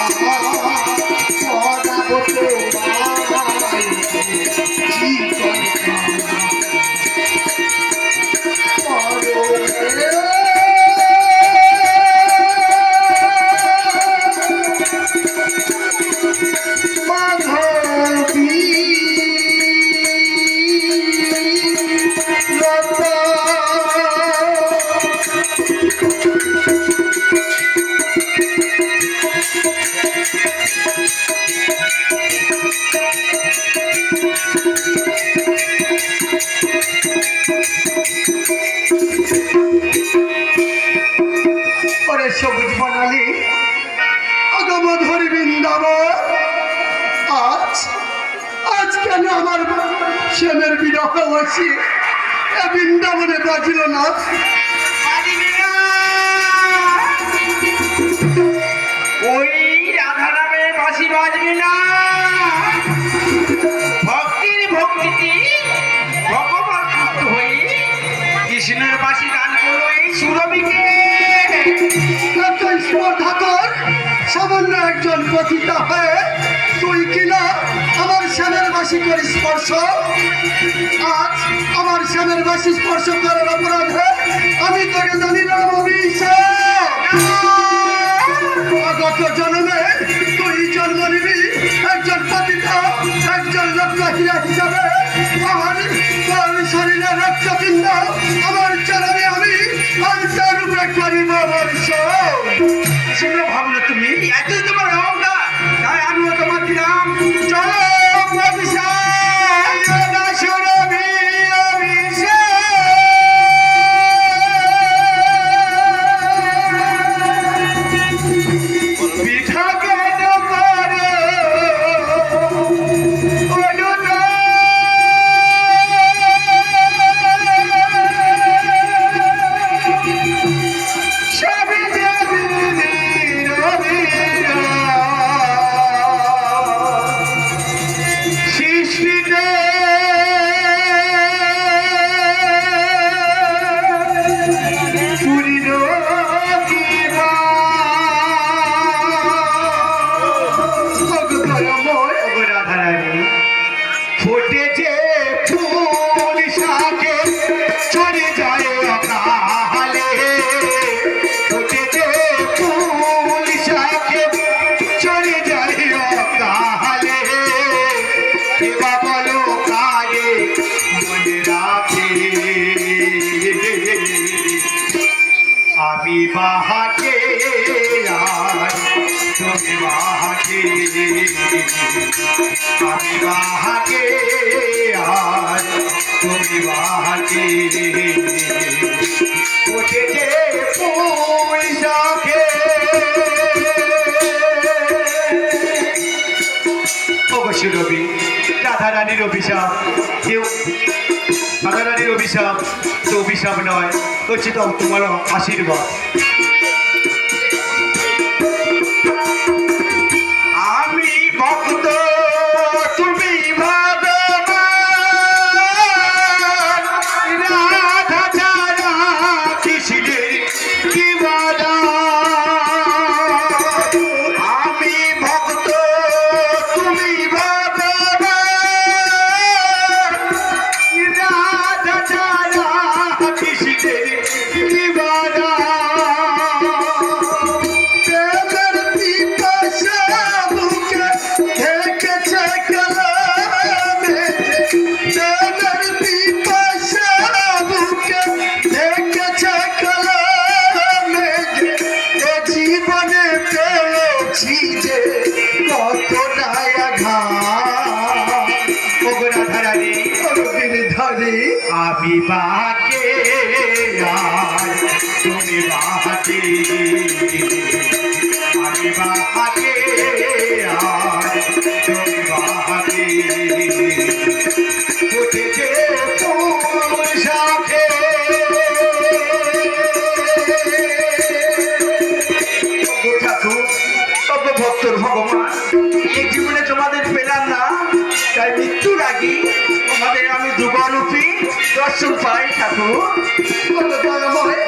জীবন শ্যামের বিরহ হয়েছে এ বৃন্দাবনে বাজিল না ওই রাধা নামে বাঁশি বাজবে না। ভক্তির ভক্তিতে ভগবান সুস্থ হয়ে কৃষ্ণের দান এই সামান্য একজন পতিতা হয়ে তুই কিনা শ্যামের বাসি স্পর্শ। আজ আমার শ্যামের বাসি স্পর্শ করার অপরাধে আমি তোকে জানি না গত জন্মে তুই জন্ম নিবি। একজন পতিতা, একজন লোক হিসাবে ফুটেছে আমি বাহাকে তুমি বাহাকে আমি বাহাকে আর তুমি বাহাকে উঠেছে পয়সাকে অবশ্যই রবি, রাধা রানীর অভিশাপ, কেউ রাধা রানীর অভিশাপ, তো অভিশাপ নয়। হচ্ছে তোমার আশীর্বাদ। আমি বাকে তুমি বাকে আমি বাকে তুমি দর্শন পাই ঠাকুর? কত দয়াময়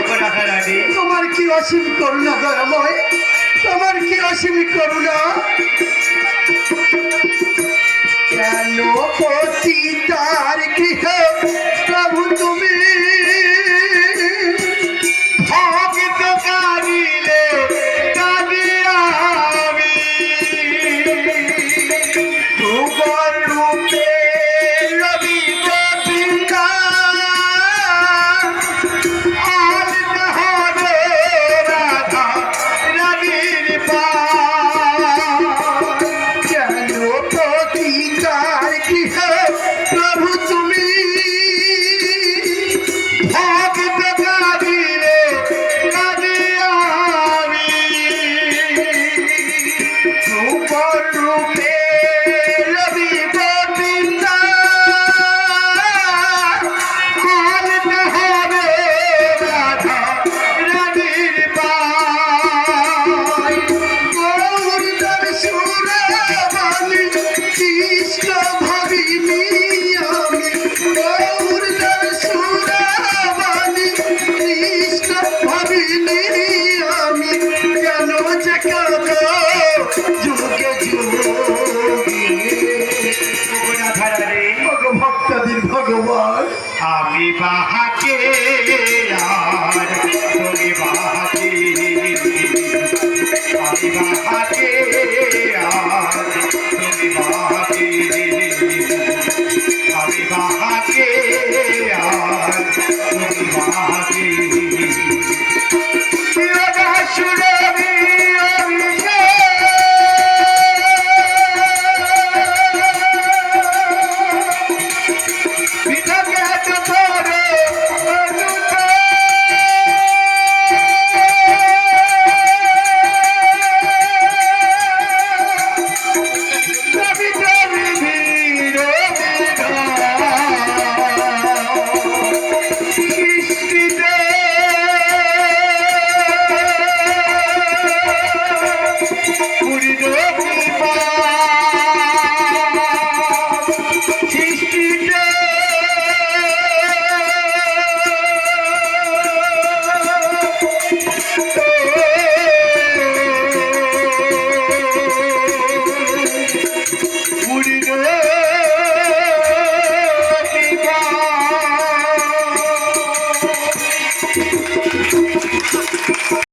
তোমার কি অসীম করুণা দয়াময় তোমার কি অসীম করুণা কেন পতি তার গৃহ ইত্যাদির ভগবান। আমি বাহাকে